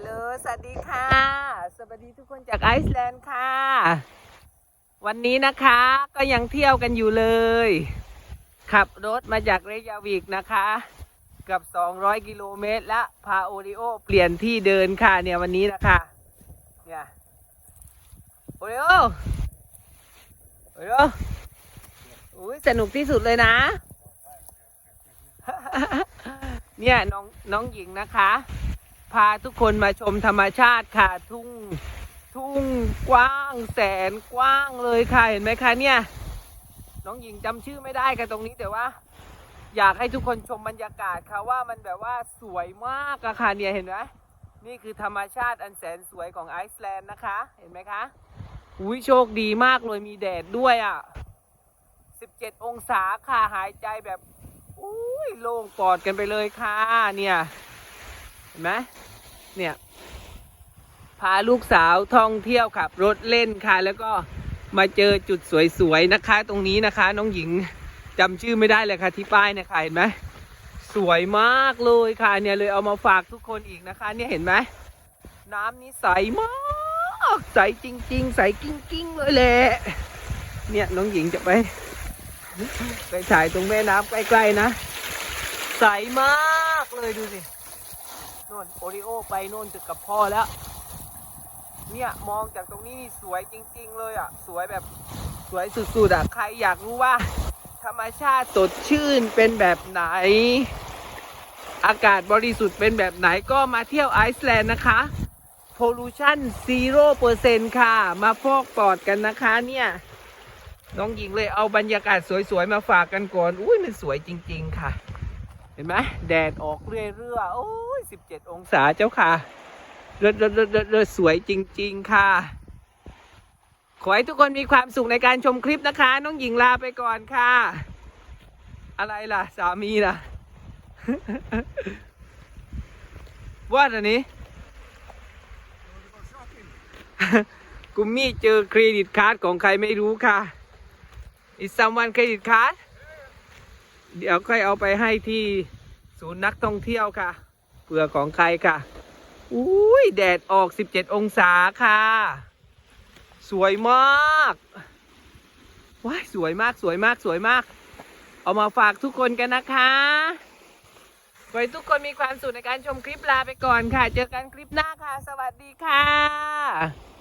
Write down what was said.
ฮัลโหล สวัสดีค่ะ สวัสดีทุกคนจากไอซ์แลนด์ค่ะ วันนี้นะคะก็ยังเที่ยวกันอยู่เลย ขับรถมาจากเรยาวิกนะคะ กับ 200 กิโลเมตรและพาโอริโอ เปลี่ยนที่เดินค่ะเนี่ยวันนี้นะคะ เนี่ย โอริโอ โอริโออุ้ยสนุกที่สุดเลยนะ เนี่ยน้องน้องหญิงนะคะ พาทุกคนมาชมธรรมชาติค่ะ ทุ่งทุ่งกว้างแสนกว้างเลยค่ะเห็นไหมคะเนี่ย น้องหญิงจำชื่อไม่ได้ค่ะตรงนี้แต่ว่า อยากให้ทุกคนชมบรรยากาศค่ะว่ามันแบบว่าสวยมากอะค่ะเนี่ยเห็นไหมนี่คือธรรมชาติอันแสนสวยของไอซ์แลนด์นะคะ เห็นไหมคะอุ้ยโชคดีมากเลยมีแดดด้วยอะ่ะ 17 องศาค่ะหายใจแบบอุ้ยโล่งปอดกันไปเลยค่ะเนี่ย ห็นไหมเนี่ย พาลูกสาวท่องเที่ยวขับรถเล่นค่ะ แล้วก็มาเจอจุดสวยๆนะคะ ตรงนี้นะคะ น้องหญิงจำชื่อไม่ได้เลยค่ะที่ป้ายเนี่ยค่ะเห็นไหมสวยมากเลยค่ะเนี่ยเลยเอามาฝากทุกคนอีกนะคะ เนี่ยเห็นไหมน้ำนี้ใสมากใสจริง ๆ ใสกิ้งๆเลยแหละเนี่ยน้องหญิงจะไป ไปถ่ายตรงแม่น้ำใกล้ๆนะ ใสมากเลยดูสิ โน่นโอริโอไปโน่นจุดกับพ่อแล้ว เนี่ยมองจากตรงนี้นี่สวยจริง ๆ เลยอะ สวยแบบสวยสุดๆอะใครอยากรู้ว่า ธรรมชาติสดชื่นเป็นแบบไหน อากาศบริสุทธิ์เป็นแบบไหนก็มาเที่ยวไอซ์แลนด์นะคะ pollution 0%ค่ะ มาฟอกปอดกันนะคะเนี่ย น้องหญิงเลยเอาบรรยากาศสวยๆ มาฝากกันก่อน อุ้ยมันสวยจริง ๆ ค่ะ ห็นไหมแดดออกเรื่อยๆ โอ้ย17องศาเจ้าค่ะเลิศเลิศเลิศเลิศเลิศสวยจริง ๆ ค่ะ ขอให้ทุกคนมีความสุขในการชมคลิปนะคะ น้องหญิงลาไปก่อนค่ะ อะไรล่ะ สามีล่ะ ว่าอันนี้กุมมี่เจอเครดิตการ์ดของใครไม่รู้ค่ะ is someone credit card เดี๋ยวค่อยเอาไปให้ที่ ศูนย์นักท่องเที่ยวค่ะเผื่อของใครค่ะอุ้ยแดดออก 17 องศาค่ะ สวยมากว้ายสวยมากสวยมากสวยมาก เอามาฝากทุกคนกันนะคะขอให้ทุกคนมีความสุขในการชมคลิปลาไปก่อนค่ะ เจอกันคลิปหน้าค่ะ สวัสดีค่ะ